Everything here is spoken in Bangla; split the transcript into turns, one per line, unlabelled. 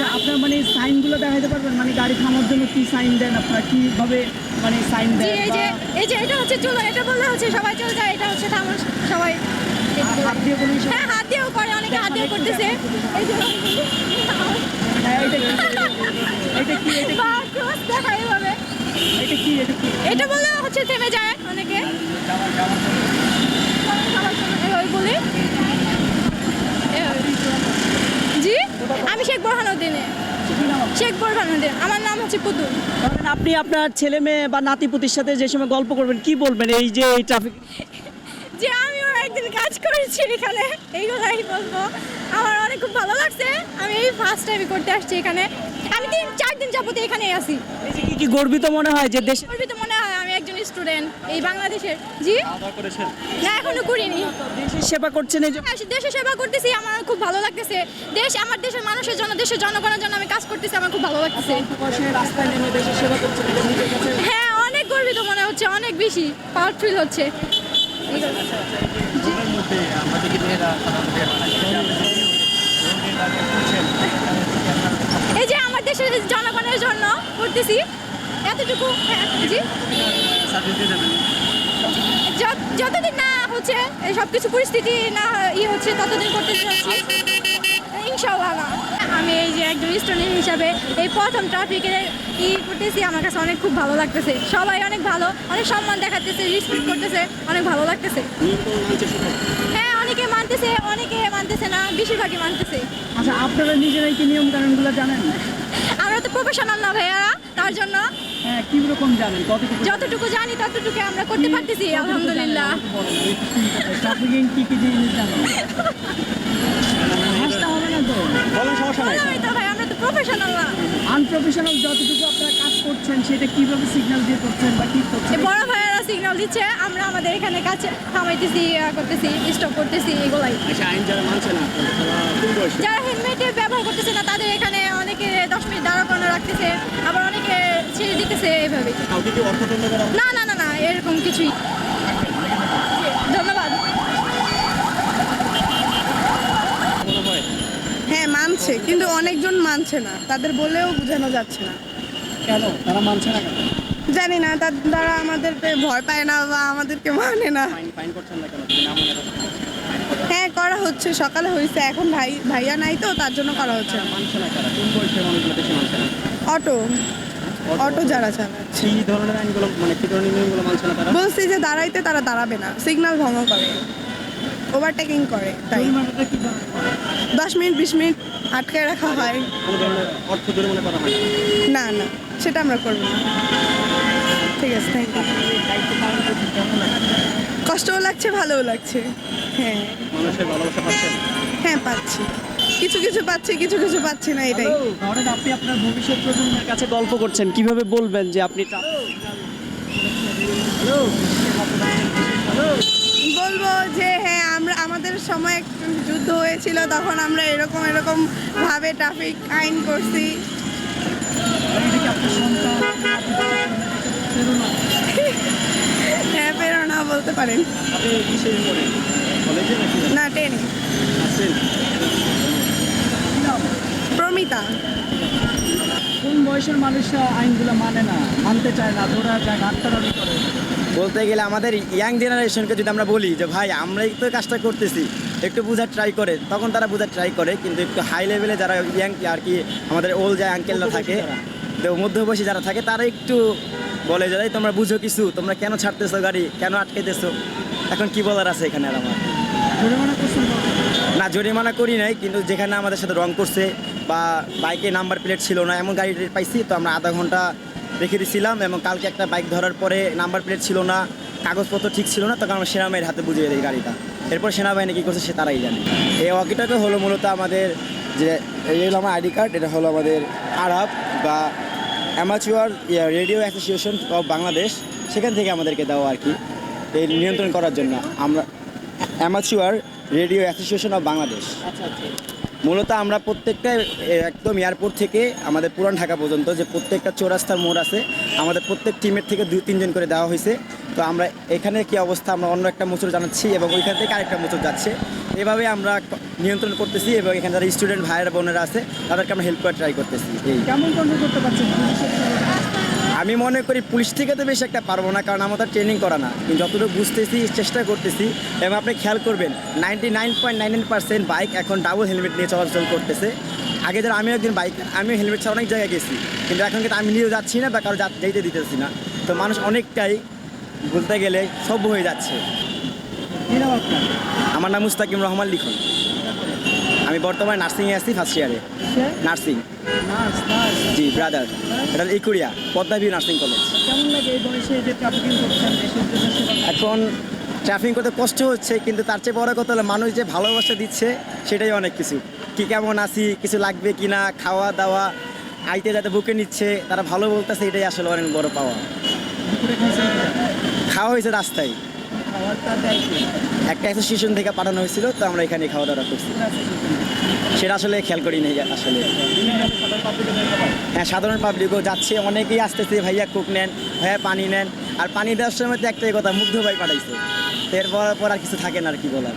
আচ্ছা আপনার মানে সাইনগুলো দেখাতে পারবেন? মানে গাড়ি থামার জন্য কি সাইন দেন আপনারা? কীভাবে মানে সাইন দেন
এই যে এই যে এটা হচ্ছে চলো এটা বললে হচ্ছে সবাই চলে যায় এটা হচ্ছে থামুন সবাই
হাত দিয়ে কোনো
হ্যাঁ হাত দিয়েও করে অনেকে হাত দিয়ে করতেছে। এই যে
হ্যাঁ, এটা কি? এটা
বললে হচ্ছে থেমে যায় অনেকে
যাওয়ার যাওয়ার জন্য
সবার জন্য এইভাবে বলি এভাবে। জি আমি শেখ বোরহানুদ্দিনে
কি
আমার নাম হচ্ছে পুতুল।
ধরেন আপনি আপনার ছেলে মেয়ে বা নাতিপুতির সাথে যে সময় গল্প করবেন কি বলবেন এই যে এই ট্রাফিক
যে আমিও একদিন কাজ করেছি এখানে এইগুলাই বলব। আমার অনেক খুব ভালো লাগছে। আমি এই ফার্স্ট টাইম করতে আসছি এখানে। আমি তিন চার দিন যাবত এখানে আসি
এই যে কি কি গর্বিত মনে হয় যে দেশে
গর্বিত মনে স্টুডেন্ট এই বাংলাদেশের। জি? না এখনও করিনি।
দেশের সেবা করছেন এই যে
হ্যাঁ, দেশের সেবা করতেছি আমার খুব ভালো লাগতেছে। দেশ আমার দেশের মানুষের জন্য দেশের জনগণের জন্য আমি কাজ করতেছি আমার খুব ভালো লাগতেছে। হ্যাঁ অনেক গর্বিত মনে হচ্ছে অনেক বেশি পাওয়ার ফিল হচ্ছে। এই যে আমার দেশের জনগণের জন্য করতেছি। এতটুকু হ্যাঁ জি? যতদিন না হচ্ছে সব কিছু পরিস্থিতি না ইয়ে হচ্ছে ততদিন করতে চাচ্ছি ইনশাল্লাহ না। আমি এই যে একজন স্টুডেন্ট হিসাবে এই প্রথম ট্রাফিকের ই করতেছি আমার কাছে অনেক খুব ভালো লাগতেছে। সবাই অনেক ভালো অনেক সম্মান দেখাতেছে রেসপেক্ট করতেছে অনেক ভালো লাগতেছে। হ্যাঁ অনেকে মানতেছে অনেকে মানতেছে না বেশিরভাগই মানতেছে।
আচ্ছা আপনারা নিজেরাই কি নিয়ম কানুনগুলো জানেন?
আমরা তো প্রফেশনাল না ভাইয়ারা জন্য।
হ্যাঁ কি রকম জানেন? কতটুকু
যতটুকু জানি ততটুকু আমরা করতে পারতেছি আলহামদুলিল্লাহ।
ট্রাফিকিং কি কি জিনিস জানেন? হাসতে হবে না তো?
বললামই তো ভাই আমরা তো প্রফেশনাল না।
আনপ্রফেশনাল যতটুকু আপনারা কাজ করছেন সেটা কীভাবে সিগন্যাল দিয়ে করছেন বা কি করছেন?
বড় ভাইয়েরা সিগন্যাল দিচ্ছে আমরা আমাদের এখানে কাছে থামাইতেছি করতেছি স্টপ করতেছি এগুলাই।
আচ্ছা আইন যারা মানছে না তারা কোন বয়সে
যারা হেলমেট ব্যবহার করতেছে না তাদের এখানে অনেকে দশ মিনিট দাঁড়া করানো রাখতেছে আবার অনেকে ছেড়ে দিতেছে এইভাবে না? না না না এরকম কিছুই। ধন্যবাদ।
হ্যাঁ
মানছে কিন্তু অনেকজন মানছে না। তাদের বলেও বোঝানো যাচ্ছে না।
কেন? তারা মানছে না
জানি না তার দ্বারা আমাদেরকে ভয় পায় না বা আমাদেরকে মানে না।
ফাইন ফাইন করছেন না কেন? না রাখেন।
হ্যাঁ করা হচ্ছে। সকালে হয়েছে। এখন ভাই ভাইয়া নাই তো তার জন্য করা হচ্ছে। অটো। অটো যারা চালাচ্ছে
কি ধরনের আইনগুলো মানে কি ধরনের নিয়মগুলো মানছে না তারা?
বলছি যে দাঁড়াইতে তারা দাঁড়াবে না। সিগন্যাল ভঙ্গ করে। ওভারটেকিং করে তাই? দশ মিনিট বিশ মিনিট আটকায় রাখা হয়।
অর্থ জরিমানা করা হয় না?
না না। সেটা আমরা করব না। ঠিক আছে থ্যাংক ইউ কষ্টও লাগছে ভালোও লাগছে। হ্যাঁ।
মানুষের ভালোবাসা পাচ্ছেন
হ্যাঁ পাচ্ছি। কিছু কিছু পাচ্ছি কিছু কিছু পাচ্ছি না এটাই।
ধরেন আপনি আপনার ভবিষ্যৎ প্রজন্মের কাছে গল্প করছেন কীভাবে বলবেন যে আপনি
বলব যে হ্যাঁ আমরা আমাদের সময় যুদ্ধ হয়েছিল তখন আমরা এরকম এরকম ভাবে ট্রাফিক আইন করছি। হ্যাঁ প্রেরণা বলতে পারেন না টেনে? প্রমিতা।
কোন বয়সের মানুষরা আইনগুলো মানে না? মানতে চায় না ধরা যায় ঘাটতারামি করে।
বলতে গেলে আমাদের ইয়াং জেনারেশনকে যদি আমরা বলি যে ভাই আমরাই তো কাজটা করতেছি একটু বোঝার ট্রাই করে। তখন তারা বোঝার ট্রাই করে কিন্তু একটু হাই লেভেলে যারা ইয়াং আর কি আমাদের ওল যায় আঙ্কেলরা থাকে তো মধ্যবয়সী যারা থাকে তারা একটু বলে যে তোমরা বুঝো কিছু তোমরা কেন ছাড়তেছো গাড়ি? কেন আটকাইতেছো? এখন কি বলার আছে এখানে আর আমার?
না?
জরিমানা করি নাই কিন্তু যেখানে আমাদের সাথে রং করছে বা বাইকে নাম্বার প্লেট ছিল না এমন গাড়ি পাইছি তো আমরা আধা ঘণ্টা রেখে দিয়েছিলাম এবং কালকে একটা বাইক ধরার পরে নাম্বার প্লেট ছিল না কাগজপত্র ঠিক ছিল না তখন আমরা সেনাবাহিনীর হাতে বুঝিয়ে দিই গাড়িটা। এরপর সেনাবাহিনী কী করছে সে তারাই জানে। এই ওয়াকিটাকে হলো মূলত আমাদের যে এই হলো আমার আইডি কার্ড এটা হলো আমাদের আরব বা amateur radio association of Bangladesh সেখান থেকে আমাদেরকে দেওয়া আর কি এই নিয়ন্ত্রণ করার জন্য। আমরা amateur radio association of Bangladesh
আচ্ছা আচ্ছা।
মূলত আমরা প্রত্যেকটা একদম এয়ারপোর্ট থেকে আমাদের পুরান ঢাকা পর্যন্ত যে প্রত্যেকটা চৌরাস্তার মোড় আছে আমাদের প্রত্যেক টিমের থেকে দুই তিনজন করে দেওয়া হয়েছে। তো আমরা এখানে কি অবস্থা আমরা অন্য একটা মোচর জানাচ্ছি এবং ওইখান থেকে আরেকটা মোচর যাচ্ছে। এভাবে আমরা নিয়ন্ত্রণ করতেছি এবং এখানে যারা স্টুডেন্ট ভাইয়েরা বোনেরা আছে তাদেরকে আমরা হেল্প করার ট্রাই করতেছি। এই।
কেমন কন্ট্রোল করতে সঙ্গে?
আমি মনে করি পুলিশ থেকে তো বেশি একটা পারব না কারণ আমাদের ট্রেনিং করা না। কিন্তু যতটুকু বুঝতেছি চেষ্টা করতেছি এবং আপনি খেয়াল করবেন ninety nine point nine percent bike এখন ডাবল হেলমেট নিয়ে চলাচল করতেছে। আগে যারা আমিও একদিন বাইক আমিও হেলমেট ছাড়া অনেক জায়গায় গেছি কিন্তু এখন কিন্তু আমি নিজেও যাচ্ছি না বা কারও যাইতে দিতেছি না। তো মানুষ অনেকটাই বলতে গেলে সভ্য হয়ে যাচ্ছে।
কি নাম আপনার?
আমার নাম মুস্তাকিম রহমান লিখন। আমি বর্তমানে নার্সিংয়ে আছি ফার্স্ট ইয়ারে নার্সিং। জি ব্রাদার এটা ইকুরিয়া পদ্মাভিউ নার্সিং কলেজ। এখন ট্রাফিং করতে কষ্ট হচ্ছে কিন্তু তার চেয়ে বড় কথা হলো মানুষ যে ভালোবাসা দিচ্ছে সেটাই অনেক কিছু। কি কেমন আছি কিছু লাগবে কি না খাওয়া দাওয়া আইতে যাতে বুকে নিচ্ছে তারা ভালো বলতেছে এটাই আসলে অনেক বড় পাওয়া? খাওয়া হয়েছে রাস্তায়? একটা অ্যাসোসিয়েশন থেকে পাঠানো হয়েছিল তো আমরা এখানে খাওয়া দাওয়া করছি সেটা আসলে খেয়াল করি নাই আসলে। হ্যাঁ সাধারণ পাবলিকও যাচ্ছে অনেকেই আসতেছে ভাইয়া কুক নেন ভাইয়া পানি নেন। আর পানি দেওয়ার সময় তো একটাই কথা মুগ্ধ ভাই পাঠাইছে। এরপর পর আর কিছু থাকে না আর কি বলার।